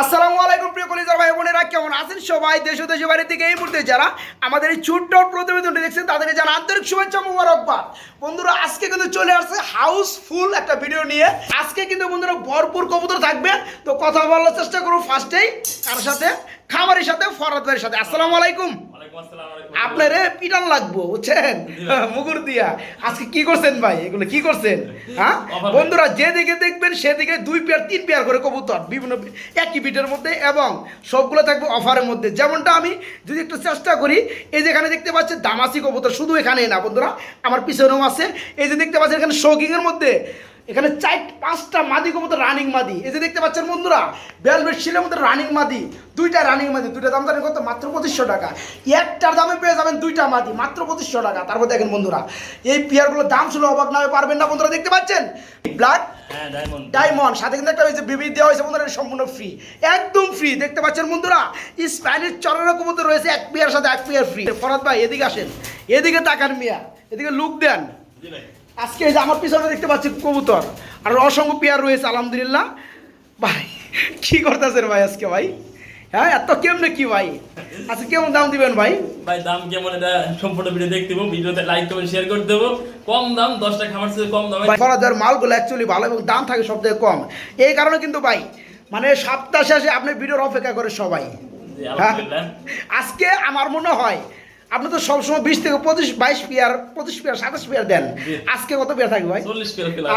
আসসালামু আলাইকুম প্রিয় কলিজার ভাই বোনেরা, কেমন আছেন সবাই? দেশ ও দেশের বাড়ির থেকে এই মুহূর্তে যারা আমাদের এই ছোট্ট প্রতিবেদনটি দেখছেন, তাদেরকে জানা আন্তরিক শুভেচ্ছা মুবারকবাদ। বন্ধুরা, আজকে কিন্তু চলে আসছে হাউসফুল একটা ভিডিও নিয়ে। আজকে কিন্তু বন্ধুরা ভরপুর কবুতর থাকবে। তো কথা বলার চেষ্টা করব ফার্স্টেই কার সাথে, খামারের সাথে ফরাদ ভাইয়ের সাথে। আসসালামু আলাইকুম। আপনারে পিটান লাগবো বুঝছেন? মুগুর দিয়া। আজকে কি করছেন ভাই? এগুলো কি করছেন? হ্যাঁ? বন্ধুরা যেদিকে দেখবেন সেদিকে দুই পেয়ার তিন পেয়ার করে কবুতর বিভিন্ন একই বিটের মধ্যে এবং সবগুলো থাকবে অফারের মধ্যে। যেমনটা আমি যদি একটু চেষ্টা করি এই যে এখানে দেখতে পাচ্ছেন দামাসি কবুতর শুধু এখানেই না বন্ধুরা আমার পিছনেও আছে। এই যে দেখতে পাচ্ছেন এখানে শৌকিংয়ের মধ্যে এখানে চার পাঁচটা মাদি কবুতর রানিং মাদি। এই যে দেখতে পাচ্ছেন বন্ধুরা বেলভেট শিলের মধ্যে রানিং মাদি দুইটা রানিং মাদি দুইটা দাম জানেন কত? মাত্র পঁচিশশো টাকা। একটার দামে পেয়ে যাবেন দুইটা মাদি মাত্র পঁচিশশো টাকা। তারপর দেখেন বন্ধুরা এই পেয়ারগুলোর দাম ছিল অবাক না হয়ে পারবেন না বন্ধুরা দেখতে পাচ্ছেন? ব্ল্যাক ডায়মন্ড ডায়মন্ড সাথে কিন্তু একটা হয়েছে বিবি দেওয়া হয়েছে বন্ধুরা সম্পূর্ণ ফ্রি একদম ফ্রি দেখতে পাচ্ছেন বন্ধুরা? স্প্যানিশ চরের কবুতর রয়েছে এক পেয়ার সাথে এক পেয়ার ফ্রি ফরাদ ভাই এদিকে আসেন। এদিকে তাকান মিয়া এদিকে লুক দেন। আজকে এই যে আমার পিছনে দেখতে পাচ্ছি কবুতর আর অসংখ্য পেয়ার রয়েছে আলহামদুলিল্লাহ। ভাই কি করতেছেন ভাই আজকে ভাই? হ্যাঁ এত কেমনে কি ভাই? আচ্ছা কেমন দাম দিবেন ভাই? ভাই দাম কেমন এটা সম্পূর্ণ ভিডিও দেখতে দেবো ভিডিওতে লাইক করবেন শেয়ার করে দেবো। কম দাম দশটা খাবার থেকে কম দামে। ফরাজার মালগুলো অ্যাকচুয়ালি ভালো এবং দাম থাকে সব থেকে কম। এই কারণে কিন্তু ভাই মানে সপ্তাহ শেষে আপনি ভিডিওর অপেক্ষা করে সবাই। হ্যাঁ? আলহামদুলিল্লাহ। আজকে আমার মনে হয় আপনি তো সবসময় বিশ থেকে পঁচিশ বাইশ পেয়ার পঁচিশ পেয়ার সাতাশ পেয়ার দেন। আজকে কত পেয়ার থাকবে ভাই?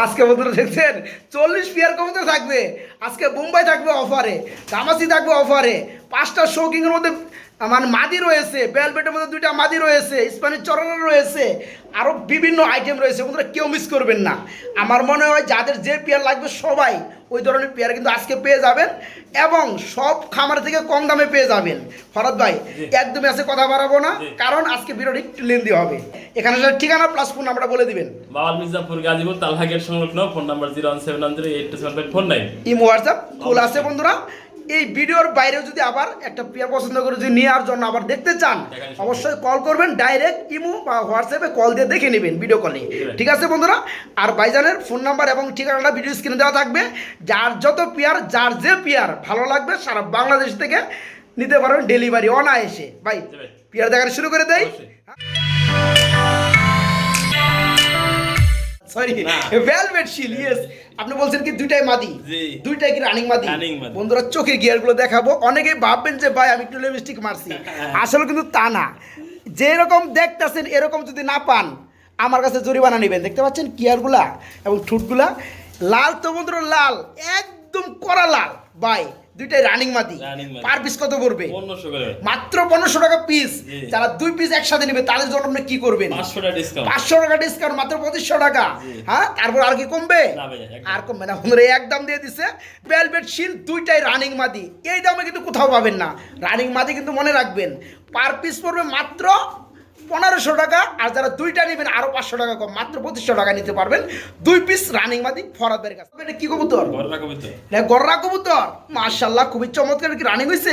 আজকে বন্ধুরা দেখছেন চল্লিশ পেয়ার কমতে থাকবে। আজকে মুম্বাই থাকবে অফারে কামাসি থাকবে অফারে। পাঁচটা শৌকিং এর মধ্যে মানে মাদি রয়েছে বেলবেটের মধ্যে দুইটা মাদি রয়েছে স্প্যানিশ চরনা রয়েছে আরও বিভিন্ন আইটেম রয়েছে বন্ধুরা কেউ মিস করবেন না। আমার মনে হয় যাদের যে পেয়ার লাগবে সবাই ওই ধরনের পেয়ার কিন্তু আজকে পেয়ে যাবেন এবং সব খামার থেকে কম দামে পেয়ে যাবেন। ফরাদ ভাই। একদমই আছে কথা বাড়াবো না কারণ আজকে ভিডিওটি একটু লেন্দি হবে। এখানে ঠিকানা প্লাস ফোন আমরা বলে দিবেন। বাবাল মির্জাপুর গাজীপুর তালহাগের সংলগ্ন phone number zero one seven one zero eight two seven four nine imo WhatsApp খোলা আছে বন্ধুরা। এই ভিডিওর বাইরেও যদি আবার একটা পেয়ার পছন্দ করে যদি নেওয়ার জন্য আবার দেখতে চান অবশ্যই কল করবেন ডাইরেক্ট ইমো বা হোয়াটসঅ্যাপে কল দিয়ে দেখে নেবেন ভিডিও কলে ঠিক আছে। বন্ধুরা? আর বাইজানের ফোন নাম্বার এবং ঠিকানাটা ভিডিও স্ক্রিনে দেওয়া থাকবে। যার যত পেয়ার যার যে পেয়ার ভালো লাগবে সারা বাংলাদেশ থেকে নিতে পারবেন ডেলিভারি অনায়াসে। ভাই। পেয়ার দেখানো শুরু করে দেয় সরি ভেলভেট শিল ইয়েস আপনি বলছেন কি দুইটাই মাদি? দুইটাই কি রানিং মাদি? বন্ধুরা চোখে গিয়ারগুলো দেখাবো। অনেকেই ভাববেন যে ভাই আমি একটু লিপস্টিক মারছি। আসলে কিন্তু তা না। যেরকম দেখতেছেন এরকম যদি না পান আমার কাছে জরিমানা নেবেন। দেখতে পাচ্ছেন গিয়ারগুলা এবং ঠুটগুলা? লাল তো বন্ধুরা লাল। একদম কড়া লাল। ভাই দুইটাই রানিং মাদি। পার পিস কত পড়বে? মাত্র পনেরোশো টাকা পিস যারা দুই পিস একসাথে নেবে তাদের জন্য আপনি কি করবেন? পাঁচশো টাকা ডিসকাউন্ট মাত্র পঁচিশশো টাকা। হ্যাঁ? তারপর আর কি কমবে। আর কমবে না। এই একদম দিয়ে দিছে। ভেলভেট শিল দুইটাই রানিং মাদি। এই দামে কিন্তু কোথাও পাবেন না। রানিং মাদি কিন্তু মনে রাখবেন। পার পিস পড়বে মাত্র পনেরোশো টাকা আর যারা দুইটা নেবেন আরও পাঁচশো টাকা কম মাত্র পঁচিশশো টাকা নিতে পারবেন। দুই পিস রানিং মাদি ফরাদের কাছে। এটা কি কবুতর? গররা কবুতর। মাশাল্লাহ খুবই চমৎকার। কি রানিং হয়েছে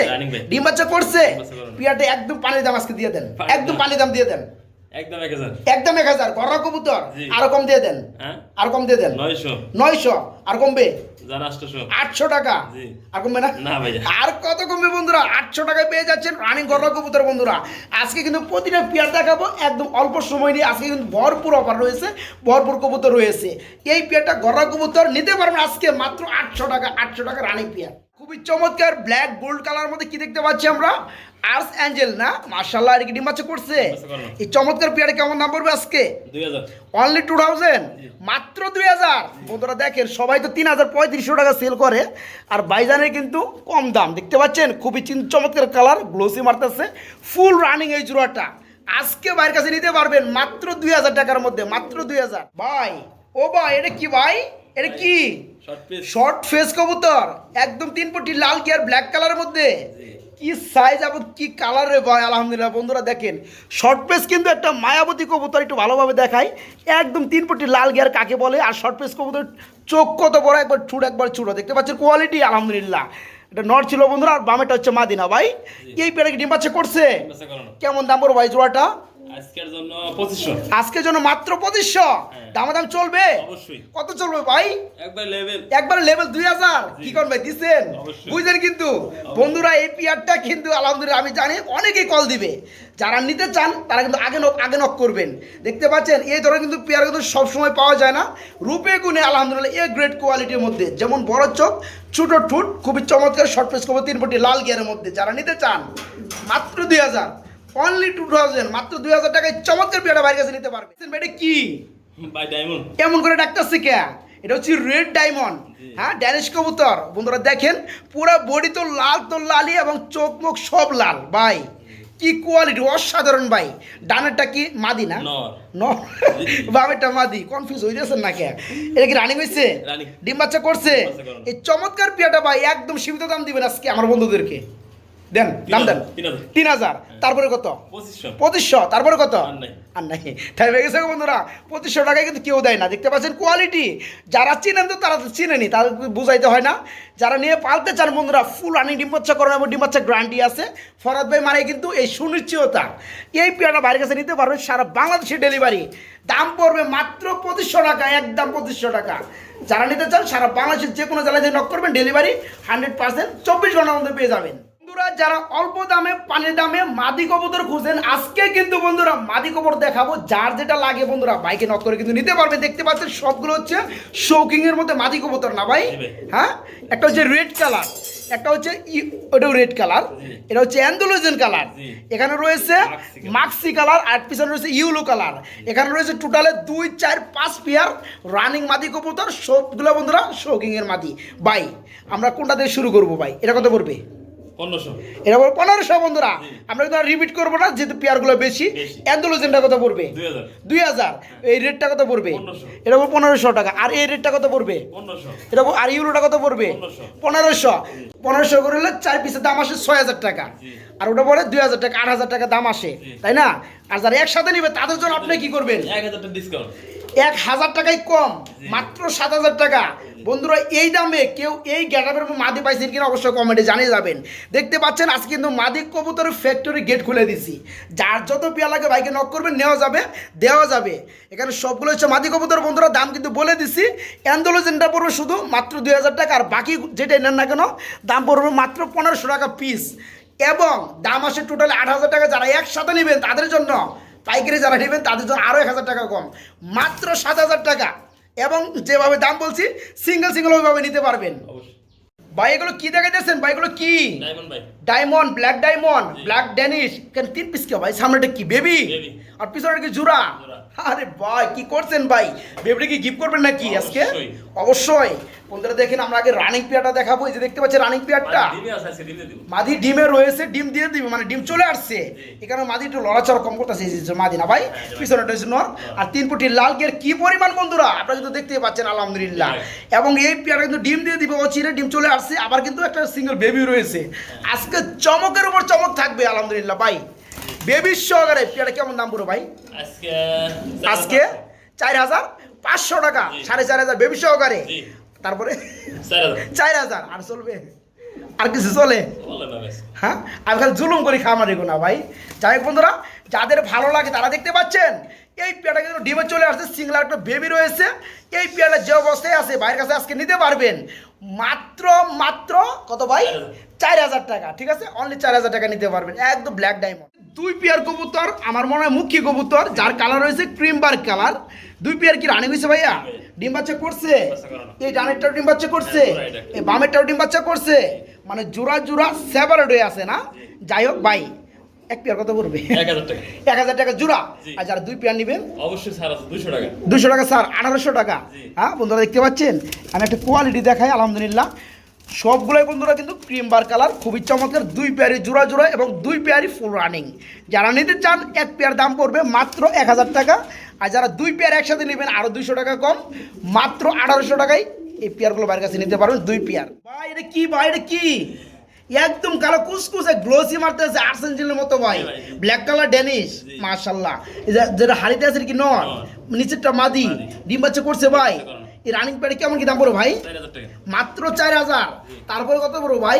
ডিম বাচ্চা করছে? পিয়াটে একদম পানির দাম আজকে দিয়ে দেন। একদম পানি পানির দাম দিয়ে দেন। একদম এক হাজার। একদম এক হাজার। কবুতর। আরও কম দিয়ে দেন। হ্যাঁ? আর কম দিয়ে দেন। নয়শো। নয়শো। আর কমবে? যার আটশো টাকা। জি। আর কমবে না? না ভাইয়া। আর কত কমবে বন্ধুরা? আটশো টাকায় পেয়ে যাচ্ছেন রানিং গররা কবুতর বন্ধুরা। আজকে কিন্তু প্রতিটা পেয়ার দেখাবো। একদম অল্প সময় নিয়ে আজকে কিন্তু ভরপুর অফার রয়েছে। ভরপুর কবুতর রয়েছে। এই পেয়ারটা গররা কবুতর। নিতে পারবেন আজকে মাত্র আটশো টাকা আটশো টাকা রানিং পেয়ার খুবই চমৎকার ব্ল্যাক গোল্ড কালার মধ্যে কি দেখতে পাচ্ছি আমরা? আর্স অ্যাঞ্জেল না? মার্শাল্লাহ আর কি ডিম বাচ্চা করছে? এই চমৎকার পেয়ারে কেমন দাম পড়বে আজকে? অনলি টু থাউজেন্ড মাত্র দুই হাজার? বন্ধুরা দেখেন সবাই তো তিন হাজার পঁয়ত্রিশশো টাকা সেল করে আর বাইজানের কিন্তু কম দাম। দেখতে পাচ্ছেন খুবই চমৎকার কালার গ্লোসি মারতেছে ফুল রানিং এই জোড়াটা। আজকে বাইরের কাছে নিতে পারবেন মাত্র দুই হাজার টাকার মধ্যে মাত্র দুই হাজার। ভাই ও ভাই এটা কি ভাই? এটা কি? শর্ট ফেস কবুতর? একদম তিন পটি লাল কি আর ব্ল্যাক কালারের মধ্যে? কি সাইজ এবং কি কালার রে ভাই আলহামদুলিল্লাহ বন্ধুরা দেখেন। শর্ট পেস কিন্তু একটা মায়াবতী কবুতর একটু ভালোভাবে দেখাই। একদম তিন পটি লাল গিয়ার কাকে বলে? আর শর্ট পেস কবুতর চোখ কত বড় একবার ছুট একবার ছুটো দেখতে পাচ্ছেন কোয়ালিটি আলহামদুলিল্লাহ। এটা নট ছিল বন্ধুরা আর বামেটা হচ্ছে মাদিনা ভাই। এই পেটে কি ডিম বাচ্চা করছে কেমন দাম পড়ো ভাই জোড়াটা? আজকের জন্য পঁচিশশো। আজকের জন্য মাত্র পঁচিশশো? হ্যাঁ। দামাদাম চলবে? অবশ্যই। কত চলবে ভাই? একবার লেভেল একবার লেভেল দুই হাজার। কি করবে দিচ্ছেন বুঝলেন কিন্তু? বন্ধুরা এই পিয়ারটা কিন্তু আলহামদুলিল্লাহ আমি জানি অনেকেই কল দিবে। যারা নিতে চান তারা কিন্তু আগে নক আগে নক করবেন। দেখতে পাচ্ছেন এই ধরনের কিন্তু পেয়ার কিন্তু সবসময় পাওয়া যায় না। রূপে গুণে আলহামদুলিল্লাহ এ গ্রেট কোয়ালিটির মধ্যে যেমন বড় চোখ ছোট ঠুট খুবই চমৎকার শর্ট পেস খবর তিন ফুটি লাল গিয়ারের মধ্যে। যারা নিতে চান মাত্র দুই হাজার। অনলি টু থাউজেন্ড মাত্র দুই হাজার টাকায় চমৎকার পেয়ারটা বাইরের কাছে নিতে পারবে। এটা কি? বাই ডায়মন্ড এমন করে ডাকতেছে কে? এটা হচ্ছে রেড ডায়মন্ড হ্যাঁ ড্যানিশ কবুতর। বন্ধুরা দেখেন পুরো বডি তো লাল তো লালই এবং চোখ মুখ সব লাল। ভাই কি কোয়ালিটি অসাধারণ ভাই। ডানেরটা কি মাদি না? বামেরটা মাদি। কনফিউজ হয়ে যাচ্ছেন না কে? এটা কি রানিং হয়েছে? ডিম বাচ্চা করছে? এই চমৎকার পিয়াটা ভাই একদম সীমিত দাম দিবেন আজকে আমার বন্ধুদেরকে। দেন দাম দেন। তিন হাজার। তারপরে কত? পঁচিশশো। তারপরে কত? আর নাই। তাই হয়ে গেছে বন্ধুরা পঁচিশশো টাকায় কিন্তু কেউ দেয় না। দেখতে পাচ্ছেন কোয়ালিটি যারা চিনেন তো তারা তো চিনেনি তাদের বুঝাইতে হয় না। যারা নিয়ে পালতে চান বন্ধুরা ফুল রানিং ডিম বাচ্চা করেন এবং ডিম বাচ্চা গ্যারান্টি আছে। ফরাদ ভাই মানে কিন্তু এই সুনিশ্চয়তা। এই পেয়ারটা বাইরের কাছে নিতে পারবেন সারা বাংলাদেশে ডেলিভারি দাম পড়বে মাত্র পঁচিশশো টাকা একদম পঁচিশশো টাকা। যারা নিতে চান সারা বাংলাদেশের যে কোনো জেলায় নক করবেন ডেলিভারি হান্ড্রেড পার্সেন্ট চব্বিশ ঘণ্টার মধ্যে পেয়ে যাবেন। বন্ধুরা যারা অল্প দামে পানি দামে মাদি কবুতর খুঁজেন আজকে কিন্তু বন্ধুরা মাদি কবুতর দেখাবো। যার যেটা লাগে বন্ধুরা বাইকে নক করে কিন্তু নিতে পারবে। দেখতে পাচ্ছেন সবগুলো হচ্ছে শৌকিং এর মধ্যে মাদি কবুতর না ভাই? হ্যাঁ? একটা হচ্ছে রেড কালার একটা হচ্ছে ওটাও রেড কালার এটা হচ্ছে অ্যান্ডোলোজেন কালার এখানে রয়েছে মাক্সি কালার। আর পিছনে রয়েছে ইউলো কালার এখানে রয়েছে টোটালে দুই চার পাঁচ পেয়ার রানিং মাদি কবুতর। সবগুলো বন্ধুরা শৌকিং এর মাদি। ভাই আমরা কোনটা দিয়ে শুরু করব ভাই? এটা কত পড়বে? এটা বলব পনেরোশো বন্ধুরা। আমরা কিন্তু রিপিট করব না যেহেতু পেয়ারগুলো বেশি। অ্যান্ডোলোজেনটা কত পড়বে? দুই হাজার। এই রেটটা কত পড়বে? এটা বলব পনেরোশো টাকা। আর এই রেটটা কত পড়বে? এটা আর ইউরোটা কত পড়বে? পনেরোশো। পনেরোশো। করে হলে চার পিসের দাম আসে ছয় হাজার টাকা। আর ওটা পরে দুই হাজার টাকা আট হাজার টাকা দাম আসে। তাই না? আর যারা একসাথে নিবে তাদের জন্য আপনি কি করবেন? এক হাজার ডিসকাউন্ট এক হাজার টাকাই কম মাত্র সাত হাজার টাকা। বন্ধুরা এই দামে কেউ এই গ্যাটাপের মাদি পাইছেন কিনা অবশ্যই কমেন্টে জানিয়ে যাবেন। দেখতে পাচ্ছেন আজকে কিন্তু মাদি কবুতরের ফ্যাক্টরি গেট খুলে দিছি। যার যত পেয়া লাগে বাইকে নক করবেন নেওয়া যাবে দেওয়া যাবে। এখানে সবগুলো হচ্ছে মাদি কবুতর। বন্ধুরা দাম কিন্তু বলে দিছি। অ্যান্ডোলোজেনটা পড়বে শুধু মাত্র দুই হাজার টাকা আর বাকি যেটা নেন না কেন দাম পড়বে মাত্র পনেরোশো টাকা পিস এবং দাম আসে টোটাল আট হাজার টাকা। যারা একসাথে নেবেন তাদের জন্য পাইকারি যারা নেবেন তাদের জন্য আরও এক হাজার টাকা কম। মাত্র সাত হাজার টাকা। এবং যেভাবে দাম বলছি সিঙ্গেল সিঙ্গেল ওইভাবে নিতে পারবেন। ভাই এগুলো কি দেখাইতেছেন? ভাই এগুলো কি? Diamond black diamond black Danish কেন তিন পিস কে ভাই সামনেটা কি? বেবি আর পিছনে কি জুরা। আরে ভাই কি করছেন ভাই? বেবিটা কি গিফট করবেন নাকি আজকে? অবশ্যই। বন্ধুরা দেখেন আমরা আগে রানিং পেয়ারটা দেখাবো। এই যে দেখতে পাচ্ছেন রানিং পেয়ারটা ডিমে আছে আজকে ডিমে দিব। মাদি ডিমে রয়েছে ডিম দিয়ে দিবে মানে ডিম চলে আসছে। এখানে মাদি একটু লড়াচড়া কম করতেছে মাদি না ভাই? হ্যাঁ, পিছনেটা হচ্ছে নর। আর তিন ফুটি লাল গিয়ার কি পরিমাণ বন্ধুরা? আপনারা কিন্তু দেখতে পাচ্ছেন আলহামদুলিল্লাহ। এবং এই পেয়ারা কিন্তু ডিম দিয়ে দিবে ও চিরে ডিম চলে আসছে। আবার কিন্তু একটা সিঙ্গেল বেবি রয়েছে। আজকে চমকের উপর চমক থাকবে আলহামদুলিল্লাহ ভাই। বেবির সহকারে পেয়ারা কেমন দাম পুরো ভাই? আজকে চার হাজার পাঁচশো টাকা সাড়ে চার হাজার বেবি সহকারে তারপরে চার হাজার। আর চলবে? আর কিছু চলে? হ্যাঁ? আমি খালি জুলুম করি খামার রেখো না ভাই। যাই বন্ধুরা যাদের ভালো লাগে তারা দেখতে পাচ্ছেন এই পেয়ারটা কিন্তু ডিমে চলে আসছে সিঙ্গলার একটা বেবি রয়েছে। এই পেয়ারটা যে অবস্থায় আছে বাইরের কাছে আজকে নিতে পারবেন। মাত্র মাত্র কত ভাই? চার হাজার। টাকা ঠিক আছে? অনলি চার হাজার টাকা নিতে পারবেন একদম ব্ল্যাক ডায়মন্ড দুই পেয়ার কবুতর আমার মনে হয় মুখ্য কবুতর যার কালার রয়েছে ক্রিম বার কালার দুই পেয়ার কি রানি হয়েছে ভাইয়া? ডিম বাচ্চা করছে। এই ডানেরটাও ডিম বাচ্চা করছে? হ্যাঁ। এই বামেরটাও ডিম বাচ্চা করছে? মানে জোড়া জোড়া সেপারেট হয়ে আছে না? যাই হোক ভাই এক পেয়ার কত পড়বে? এক হাজার টাকা। জোড়া। আর যারা দুই পেয়ার নেবেন? অবশ্যই আছে দুশো টাকা। দুশো টাকা স্যার আঠারোশো টাকা। হ্যাঁ বন্ধুরা দেখতে পাচ্ছেন? আমি একটা কোয়ালিটি দেখাই আলহামদুলিল্লাহ। সবগুলোই বন্ধুরা কিন্তু ক্রিম বার কালার খুবই চমৎকার দুই পেয়ারি জোড়া জোড়া এবং দুই পেয়ারি ফুল রানিং যারা নিতে চান এক পেয়ার দাম পড়বে মাত্র এক হাজার টাকা আর যারা দুই পেয়ার একসাথে নেবেন আরও দুইশো টাকা কম মাত্র আঠারোশো টাকায় এই পেয়ারগুলো বাইরের কাছে নিতে পারবেন দুই পেয়ার ভাই এটা কি ভাই এটা কি একদম কালো কুসকুসে গ্লোসি মারতেছে আর্সেঞ্জিলের মতো ভাই। Black colour Danish. মাশাল্লাহ যেটা হাড়িতে আছে কি নর। নিচেরটা মাদি। ডিম বাচ্চা করছে ভাই। এই রানিং প্যাডে কেমন কি দাম পড়ো ভাই? মাত্র চার হাজার। তারপরে কত পড়ো ভাই?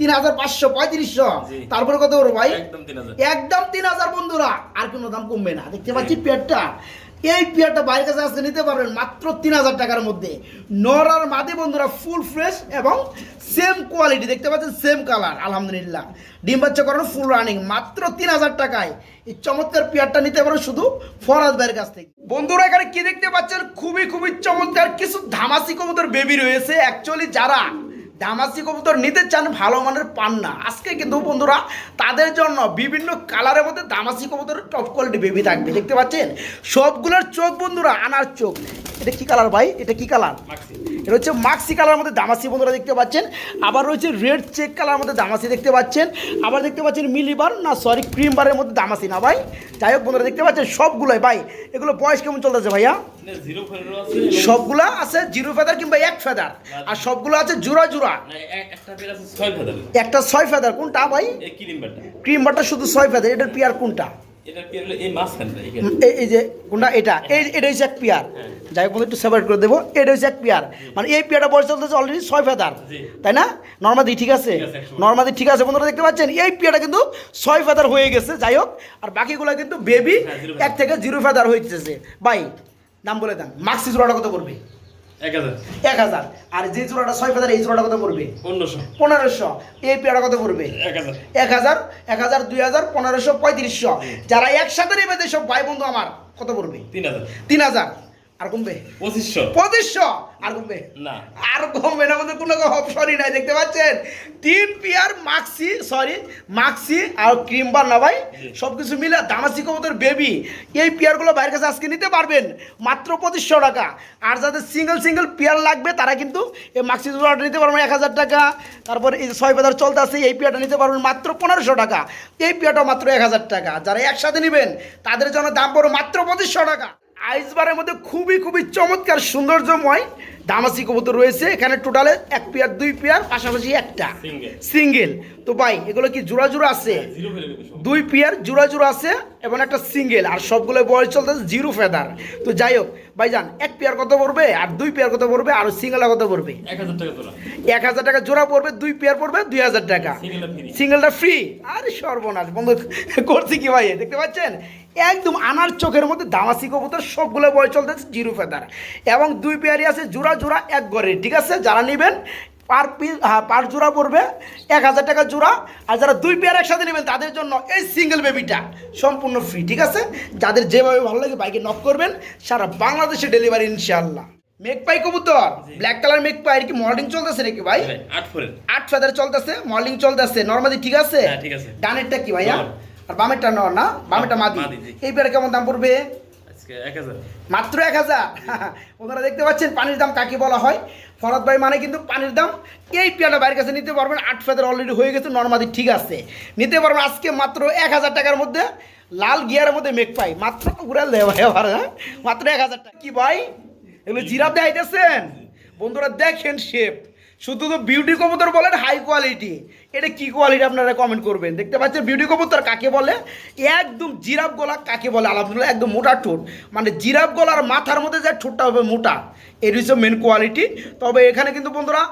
তিন হাজার পাঁচশো। পঁয়ত্রিশশো। তারপরে কত বড় ভাই? একদম তিন হাজার। বন্ধুরা। আর কোনো দাম কমবে না। দেখতে পাচ্ছি পেয়ারটা এই পেয়ারটা বাইরের কাছে আজকে নিতে পারবেন মাত্র তিন হাজার টাকার মধ্যে। নর আর মাদি বন্ধুরা ফুল ফ্রেশ এবং সেম কোয়ালিটি, দেখতে পাচ্ছেন সেম কালার, আলহামদুলিল্লাহ। ডিম বাচ্চা করানো ফুল রানিং, মাত্র তিন হাজার টাকায়। এই চমৎকার পেয়ারটা নিতে পারো শুধু ফরাজ ভাইয়ের কাছ থেকে। বন্ধুরা, এখানে কি দেখতে পাচ্ছেন? খুবই খুবই চমৎকার কিছু ধামাসি কবুতর বেবি রয়েছে। অ্যাকচুয়ালি যারা দামাসি কবুতর নিতে চান ভালো মানের পান না আজকে কিন্তু বন্ধুরা তাদের জন্য বিভিন্ন কালারের মধ্যে দামাসি কবুতরের টপ কোয়ালিটি বেবি থাকবে দেখতে পাচ্ছেন? সবগুলোর চোখ বন্ধুরা আনার চোখ। এটা কি কালার ভাই? এটা কি কালার এটা হচ্ছে মাক্সি কালার মধ্যে দামাসি বন্ধুরা দেখতে পাচ্ছেন। আবার রয়েছে রেড চেক কালার মধ্যে দামাসি দেখতে পাচ্ছেন। আবার দেখতে পাচ্ছেন মিলিবার না সরি ক্রিম বারের মধ্যে দামাসি না ভাই। যাই হোক বন্ধুরা দেখতে পাচ্ছেন সবগুলোই। ভাই এগুলো বয়স কেমন চলতেছে ভাইয়া? সবগুলা আছে জিরো ফেদার কিংবা এক ফেদার আর সবগুলো আছে জোড়া জোড়া। একটা ছয় ফেদার কোনটা ভাই? এই ক্রিম বারটা শুধু ছয় ফেদার এটার পিয়ার কোনটা? এই যে কোনটা? এটা। এই এটা হচ্ছে এক পিয়ার। হ্যাঁ। যাই হোক একটু সেপারেট করে দেবো। এটা হচ্ছে এক পিয়ার। মানে এই পিয়ারটা বয়স চলতেছে অলরেডি ছয় ফেদার তাই না? নর্মাদি ঠিক আছে? নর্মাদি ঠিক আছে বন্ধুরা দেখতে পাচ্ছেন? এই পিয়ারটা কিন্তু ছয় ফেদার হয়ে গেছে যাই হোক। আর বাকিগুলো কিন্তু বেবি হ্যাঁ, এক থেকে জিরো ফেদার হয়েছে ভাই দাম বলে দেন। মাক্সি জোড়াটা কত পড়বে? এক হাজার। আর যে জোড়াটা ছয় হাজার এই জোড়াটা কত পড়বে? পনেরোশো। পনেরোশো। এই পেয়ারা কত পড়বে? এক হাজার। এক হাজার দুই হাজার পনেরোশো পঁয়ত্রিশশো। যারা একসাথে নেবে সব ভাই বন্ধু আমার কত পড়বে? তিন হাজার। তিন হাজার। আর কমবে? পঁচিশশো। পঁচিশশো? আর কমবে? না। আর কমবে না আমাদের কোনো অপশনই নাই দেখতে পাচ্ছেন? তিন পিয়ার মাক্সি সরি মাক্সি আর ক্রিম বার না ভাই? সব কিছু মিলে দামাসি কবুতর বেবি এই পিয়ারগুলো বাইরের কাছে আজকে নিতে পারবেন। মাত্র পঁচিশশো টাকা। আর যাদের সিঙ্গেল সিঙ্গেল পিয়ার লাগবে তারা কিন্তু এই মাক্সি জোড়াটা নিতে পারবেন এক হাজার টাকা। তারপর এই ছয় বাজার চলতে আছে এই পিয়ারটা নিতে পারবেন মাত্র পনেরোশো টাকা। এই পিয়ারটা মাত্র এক হাজার টাকা। যারা একসাথে নেবেন তাদের জন্য দাম পড়বে মাত্র পঁচিশশো টাকা। আইসবারের মধ্যে খুবই খুবই চমৎকার সৌন্দর্যময় দামাসি কবুতর রয়েছে। এখানে টোটালে এক পেয়ার দুই পেয়ার পাশাপাশি একটা সিঙ্গেল তো ভাই এগুলো কি জোড়া জোড়া আছে? সব। দুই পেয়ার জোড়া জোড়া আছে এবং একটা সিঙ্গেল আর সবগুলো বয়স চলতেছে জিরো ফেদার তো যাই হোক ভাইজান এক পেয়ার কত পড়বে? আর দুই পেয়ার কত পড়বে? আর সিঙ্গেল কত পড়বে? এক হাজার টাকা জোড়া। পড়বে দুই পেয়ার পড়বে দুই হাজার টাকা। সিঙ্গেলটা সিঙ্গেলটা ফ্রি আরে সর্বনাশ বন্ধু করছি কি ভাই? দেখতে পাচ্ছেন? একদম আনার চোখের মধ্যে দামাসি কবুতর সবগুলো বয় চলতেছে জিরো ফেদার। এবং দুই পেয়ারি আছে জোড়া জোড়া এক ঘরের ঠিক আছে? যারা নেবেন পার পিস হ্যাঁ পার জোড়া পড়বে এক হাজার টাকা জোড়া। আর যারা দুই পেয়ার একসাথে নেবেন তাদের জন্য এই সিঙ্গেল বেবিটা সম্পূর্ণ ফ্রি ঠিক আছে? যাদের যেভাবে ভালো লাগে বাইকে নক করবেন সারা বাংলাদেশে ডেলিভারি ইনশাল্লাহ মেঘপাই কবুতর? ব্ল্যাক কালার মেঘপাই কি মর্নিং চলতেছে নাকি ভাই? আট ফেদার চলতেছে মর্নিং চলতেছে নর্মালি ঠিক আছে? হ্যাঁ, ঠিক আছে। ডানেরটা কি ভাইয়া। আর বামেরটা নর না? বামেরটা মাদি। এই পেয়ারে কেমন দাম পড়বে? মাত্র এক হাজার? ওনারা দেখতে পাচ্ছেন পানির দাম কাকে বলা হয়। ফরাদ ভাই মানে কিন্তু পানির দাম। এই পেয়ারটা বাইরের কাছে নিতে পারবেন। আট ফেদার অলরেডি হয়ে গেছে নর্মাদি ঠিক আছে। নিতে পারবেন আজকে মাত্র এক হাজার টাকার মধ্যে। লাল গিয়ারের মধ্যে মেঘ পাই। মাত্র উড়াল দেয় ভাই আবার হ্যাঁ? মাত্র এক হাজার টাকা। কি ভাই? এগুলো জিরাপ দেখাইতেছেন? বন্ধুরা দেখেন শেপ শুধু তো বিউটি কবুতর বলেন হাই কোয়ালিটি এটা কি কোয়ালিটি আপনারা কমেন্ট করবেন? দেখতে পাচ্ছেন বিউটি কবুতর কাকে বলে? একদম জিরাফ গলা কাকে বলে? আলহামদুলিল্লাহ একদম মোটা ঠোঁট। মানে জিরাফ গলার মাথার মধ্যে যে ঠোঁটটা হবে মোটা এর হচ্ছে মেন কোয়ালিটি তবে এখানে কিন্তু বন্ধুরা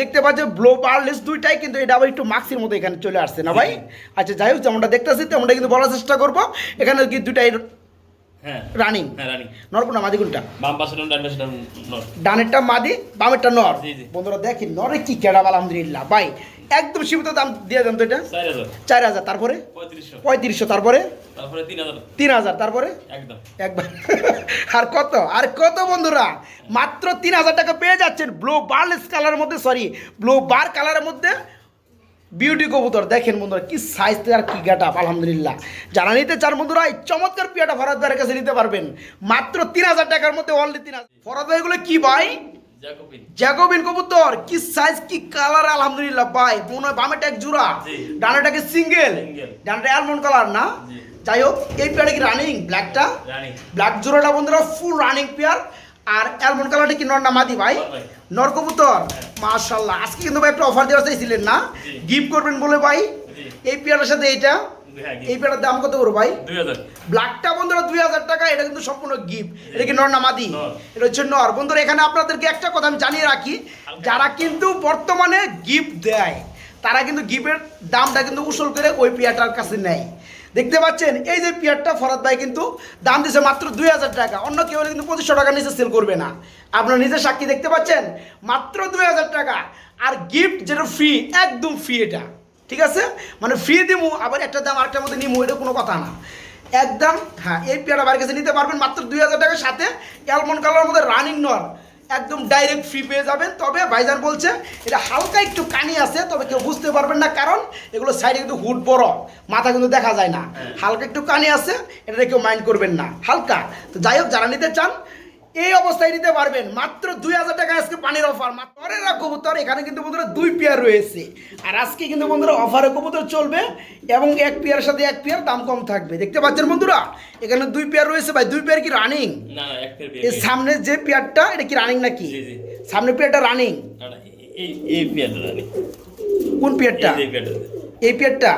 দেখতে পাচ্ছেন ব্লো পারলেস দুইটাই কিন্তু এটা আবার একটু মাক্সির মধ্যে এখানে চলে আসছে না ভাই? আচ্ছা যাই হোক যেমনটা দেখতেছি তেমনটা কিন্তু বলার চেষ্টা করব। এখানে কি দুইটাই হ্যাঁ। রানিং। হ্যাঁ রানি। মাদি কোনটা বাম পাশে ডান পাশে ডান নর। ডানেরটা মাদি বামেরটা নর। বন্ধুরা দেখি নরে কি কেডা আলহামদুলিল্লাহ। ভাই একদম সীমিত দাম দিয়ে দেন তো এটা? চার হাজার। তারপরে? পঁয়ত্রিশশো। তারপরে? তারপরে তিন হাজার। তারপরে? একবার। আর কত? আর কত বন্ধুরা? মাত্র তিন হাজার টাকা পেয়ে যাচ্ছেন ব্লু বার্লেস কালারের মধ্যে সরি ব্লু বার কালারের মধ্যে বিউটি কবুতর দেখেন বন্ধুরা কি সাইজ আর কি গেট আপ আলহামদুলিল্লাহ। যারা নিতে চান বন্ধুরা এই চমৎকার পিয়াটা ফরাদারের কাছে নিতে পারবেন। মাত্র তিন হাজার টাকার মধ্যে অনলি তিন হাজার। ফরাদ এগুলো কি ভাই? জ্যাকোবিন। জ্যাকোবিন কবুতর কি সাইজ কি কালার আলহামদুলিল্লাহ ভাই। মনে হয় বামেটা এক জোড়া। ডানাটাকে সিঙ্গেল। ডানাটা অ্যালমন্ড কালার না? যাই হোক এই পেয়ারটা কি রানিং ব্ল্যাকটা রানি ব্ল্যাক জোড়াটা বন্ধুরা ফুল রানিং পেয়ার। আর অ্যালমন্ড কালারটা কি নর না মাদি ভাই? নর কবুতর? মাশাল্লাহ আজকে কিন্তু ভাই একটা অফার দেওয়া চাইছিলেন না? গিফট করবেন বলে ভাই। এই পেয়ারের সাথে এইটা? হ্যাঁ এই পেয়ারের দাম কত করো ভাই? ব্ল্যাকটা বন্ধুরা দুই হাজার টাকা এটা কিন্তু সম্পূর্ণ গিফট এটা কি নর না মাদি? এটা হচ্ছে নর। বন্ধুরা এখানে আপনাদেরকে একটা কথা আমি জানিয়ে রাখি। যারা কিন্তু বর্তমানে গিফট দেয় তারা কিন্তু গিফটের দামটা কিন্তু উসুল করে ওই পেয়ারটার কাছে নেয়। দেখতে পাচ্ছেন, এই যে পেয়ারটা ফরাদ ভাই কিন্তু দাম দিচ্ছে মাত্র দুই হাজার টাকা, অন্য কেউ হলে কিন্তু পঁচিশশো টাকা নিচে সেল করবে না। আপনার নিজের সাক্ষী দেখতে পাচ্ছেন, মাত্র দুই হাজার টাকা। আর গিফট যেটা ফ্রি একদম ফ্রি এটা, ঠিক আছে? মানে ফ্রি দিমু, আবার একটা দাম আরেকটার মধ্যে নিমু, এটা কোনো কথা না। একদম হ্যাঁ এই পেয়ারটা বাড়ির কাছে নিতে পারবেন মাত্র দুই হাজার টাকার সাথে অ্যালমন্ড কালারের মধ্যে রানিং নর একদম ডাইরেক্ট ফ্রি পেয়ে যাবেন। তবে ভাইজান বলছে এটা হালকা একটু কানি আছে তবে কেউ বুঝতে পারবেন না কারণ এগুলো সাইডে কিন্তু হুট বড় মাথা কিন্তু দেখা যায় না। হালকা একটু কানি আছে এটা কেউ মাইন্ড করবেন না। হালকা। তো যাই হোক যারা নিতে চান এই অবস্থায় নিতে পারবেন। মাত্র দুই হাজার টাকা আজকে পানির অফার। মাত্র কবুতর এখানে কিন্তু বন্ধুরা দুই পেয়ার রয়েছে। আর আজকে কিন্তু বন্ধুরা অফারে কবুতর চলবে এবং এক পেয়ারের সাথে এক পেয়ার দাম কম থাকবে। দেখতে পাচ্ছেন বন্ধুরা এখানে দুই পেয়ার রয়েছে। ভাই দুই পেয়ার কি রানিং এর সামনে যে পেয়ারটা এটা কি রানিং নাকি। সামনে পেয়ারটা রানিং কোন পেয়ারটা এই পেয়ারটা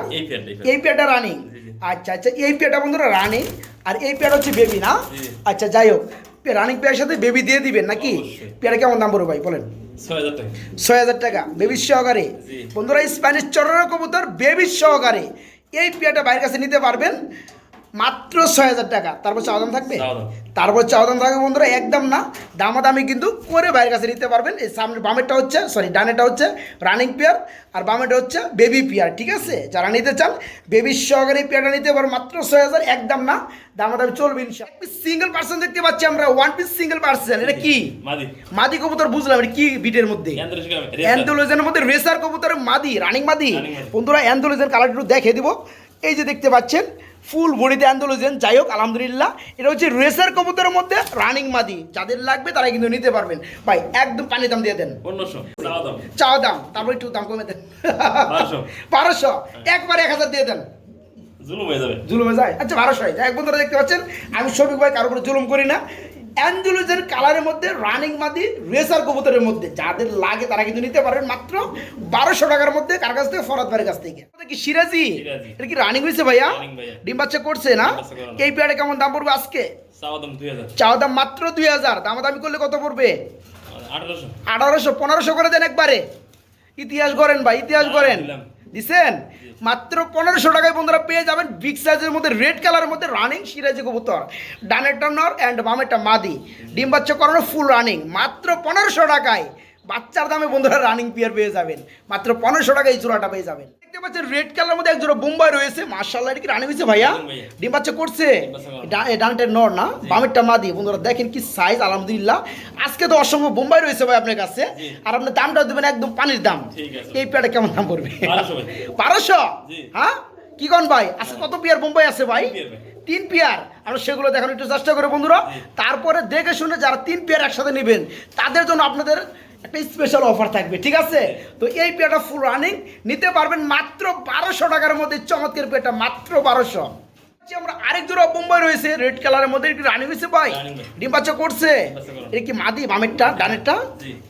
এই পেয়ারটা রানিং। আচ্ছা আচ্ছা এই পেয়ারটা বন্ধুরা রানিং আর এই পেয়ার হচ্ছে বেবি না? আচ্ছা যাই হোক। রানিং পেয়ার সাথে বেবি দিয়ে দিবেন নাকি। পেয়ারা কেমন দাম পড়বে ভাই বলেন? ছয় হাজার টাকা বেবি সহকারে। বন্ধুরা স্প্যানিশ চরের কবুতর বেবি সহকারে। এই পেয়ারটা বাইরের কাছে নিতে পারবেন। মাত্র ছয় হাজার টাকা। তারপর চাওয়া দাম থাকবে? তারপর চাওয়া দাম থাকবে বন্ধুরা একদম না। দামাদামি কিন্তু করে বাইরের কাছে নিতে পারবেন। এই সামনে বামেরটা হচ্ছে সরি ডানেটা হচ্ছে রানিং পেয়ার আর বামেরটা হচ্ছে বেবি পেয়ার ঠিক আছে? যারা নিতে চান বেবির সহকারে পেয়ারটা নিতে পারবেন মাত্র ছয় হাজার একদম না। দামাদামি চলবে সিঙ্গেল পার্সন দেখতে পাচ্ছি আমরা ওয়ান পিস সিঙ্গেল পার্সন এটা কি? মাদি। মাদি কবুতর বুঝলাম এটা কি বিটের মধ্যে? অ্যান্ডোলোজেনের মধ্যে রেসার কবুতরের মাদি রানিং মাদি। বন্ধুরা অ্যান্ডোলোজেন কালার একটু দেখে দিব। এই যে দেখতে পাচ্ছেন ফুল বডিতে অ্যান্ডোলোজেন যাই হোক আলহামদুলিল্লাহ। এটা হচ্ছে রেসার কবুতরের মধ্যে রানিং মাদি। যাদের লাগবে তারা কিন্তু নিতে পারবেন। ভাই একদম পানি দাম দিয়ে দেন। চাও চাওয়া দাম। তারপরে একটু দাম কমে দেন। বারোশো। একবার এক হাজার দিয়ে দেন। জুলুম হয়ে যাবে। জুলুমে যায়? আচ্ছা বারোশো এক বন্ধুরা দেখতে পাচ্ছেন আমি শফিক ভাই কারোর উপরে জুলুম করি না। অ্যান্ডুলুজের কালারের মধ্যে রানিং মাদি রেসার কবুতরের মধ্যে। যাদের লাগে তারা কিন্তু নিতে পারবেন মাত্র বারোশো টাকার মধ্যে কার কাছ থেকে? ফরাত ভাইয়ের কাছ থেকে। কি সিরাজি। এটা কি রানিং হয়েছে ভাইয়া? ডিম বাচ্চা করছে না? এই পেয়ারে কেমন দাম পড়বে আজকে? চাওয়া দাম মাত্র দুই হাজার। দাম দামাদামি করলে কত পড়বে? আঠারোশো। পনেরোশো করে দেন একবারে। ইতিহাস করেন ভাই ইতিহাস করেন দিলাম। দিছেন? মাত্র পনেরোশো টাকায় বন্ধুরা পেয়ে যাবেন বিগ সাইজের মধ্যে রেড কালারের মধ্যে রানিং সিরাজি কবুতর। ডানেরটা নর অ্যান্ড বামেরটা মাদি। ডিম বাচ্চা করানো ফুল রানিং মাত্র পনেরোশো টাকায় বাচ্চার দামে বন্ধুরা রানিং পিয়ার পেয়ে যাবেন। মাত্র পনেরোশো টাকায় এই জোড়াটা পেয়ে যাবেন। দেখতে পাচ্ছেন রেড কালারের মধ্যে এক জোড়া বোম্বাই রয়েছে। মার্শাল্লাহ কি রানিং হয়েছে ভাইয়া? ডিম বাচ্চা করছে? ডানটের নর না? বামেরটা মাদি বন্ধুরা দেখেন কি সাইজ আলহামদুলিল্লাহ। আজকে তো অসম্ভব বোম্বাই রয়েছে ভাই আপনার কাছে। আর আপনার দামটা দেবেন একদম পানির দাম। এই পেয়ারটা কেমন দাম পড়বে? বারোশো। হ্যাঁ? কি কন ভাই? আজকে কত পিয়ার বোম্বাই আছে ভাই? তিন পেয়ার ভাই। তিন পেয়ার। আমরা সেগুলো দেখানোর একটু চেষ্টা করে বন্ধুরা। তারপরে দেখে শুনে যারা তিন পেয়ার একসাথে নেবেন তাদের জন্য আপনাদের একটা স্পেশাল অফার থাকবে ঠিক আছে? তো এই পেয়ারটা ফুল রানিং নিতে পারবেন মাত্র বারোশো টাকার মধ্যে চমৎকার পেয়ারটা মাত্র বারোশো। আমরা আরেক জোড়া বোম্বাই রয়েছে রেড কালারের মধ্যে একটু রানিং হয়েছে ভাই? ডিম বাচ্চা করছে? এটা কি মাদি বামেরটা ডানেরটা?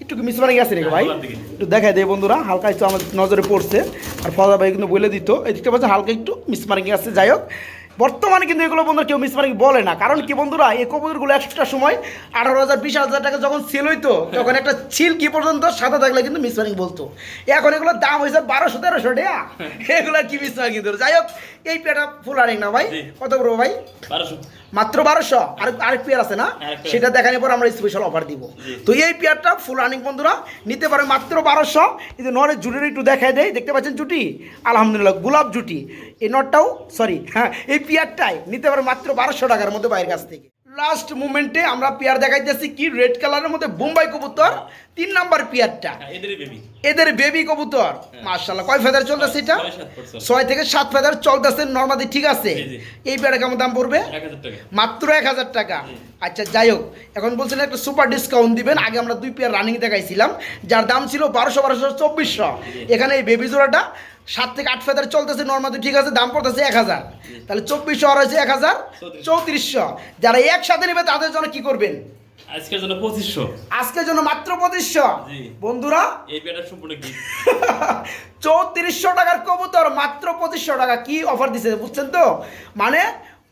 একটু কি মিসমারিং আছে রে ভাই? একটু দেখাই দেয় বন্ধুরা হালকা একটু আমার নজরে পড়ছে। আর ফজা ভাই কিন্তু বলে দিত এদিকটা পাচ্ছে হালকা একটু মিস মিসমারিং আছে যাই হোক। বর্তমানে কিন্তু এগুলো বন্ধুরা কেউ মিস মিসমারিং বলে না। কারণ কি বন্ধুরা এই কবুতরগুলো একটা সময় আঠারো হাজার বিশ হাজার টাকা যখন সেল হইতো তখন একটা ছিল কি পর্যন্ত সাদা থাকলে কিন্তু মিস মারিং বলতো। এখন এগুলোর দাম হয়েছে বারোশো তেরোশো টাকা এগুলো কি মিসমারিং কিন্তু যাই হোক এই পেটা ফুল আরেক না ভাই। কত করব ভাই? বারোশো। মাত্র বারোশো। আর আরেক পেয়ার আছে না? সেটা দেখানোর পর আমরা স্পেশাল অফার দিব। তো এই পেয়ারটা ফুল রানিং বন্ধুরা নিতে পারে মাত্র বারোশো। কিন্তু নরের জুটির একটু দেখায় দেয় দেখতে পাচ্ছেন জুটি? আলহামদুলিল্লাহ গোলাপ জুটি। এই নটটাও সরি হ্যাঁ এই পেয়ারটাই নিতে পারে মাত্র বারোশো টাকার মধ্যে বাইরের কাছ থেকে। লাস্ট মুমেন্টে আমরা পেয়ার দেখাইতেছি কি রেড কালারের মধ্যে বোম্বাই কবুতর। তিন নাম্বার পেয়ারটা। হ্যাঁ বেবি এদের বেবি কবুতর। মার্শাল্লাহ কয় ফেদার চলতেছে এটা? ছয় থেকে সাত ফেদার চলতেছে নর্মাদি ঠিক আছে। এই পেয়ারটা কেমন দাম পড়বে? মাত্র এক হাজার টাকা। আচ্ছা যাই হোক। এখন বলছেন একটা সুপার ডিসকাউন্ট দিবেন। আগে আমরা দুই পেয়ার রানিং দেখাইছিলাম। যার দাম ছিল বারোশো বারোশো চব্বিশশো। এখানে এই বেবি জোড়াটা সাত থেকে আট ফেদার চলতেছে নর্মালি ঠিক আছে দাম পড়তেছে এক হাজার। তাহলে চব্বিশশো আর হয়েছে এক হাজার চৌত্রিশশো। যারা একসাথে নেবে তাদের জন্য কি করবেন? আজকের জন্য পঁচিশশো। আজকের জন্য মাত্র পঁচিশশো। বন্ধুরা এই সম্পূর্ণ কি চৌত্রিশশো টাকার কবুতর মাত্র পঁচিশশো টাকা। কি অফার দিছে বুঝছেন তো? মানে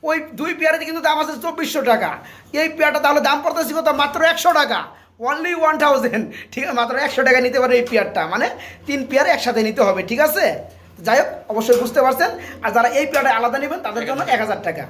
ওই দুই পেয়ারে কিন্তু দাম আছে চব্বিশশো টাকা। এই পেয়ারটা তাহলে দাম পড়তেছে কত? মাত্র একশো টাকা। অনলি ওয়ান থাউজেন্ড ঠিক আছে মাত্র একশো টাকা নিতে পারে এই পেয়ারটা। মানে তিন পেয়ার একসাথে নিতে হবে ঠিক আছে? যাই হোক অবশ্যই বুঝতে পারছেন। আর যারা এই পেয়ারটা আলাদা নেবেন তাদের জন্য এক হাজার টাকা।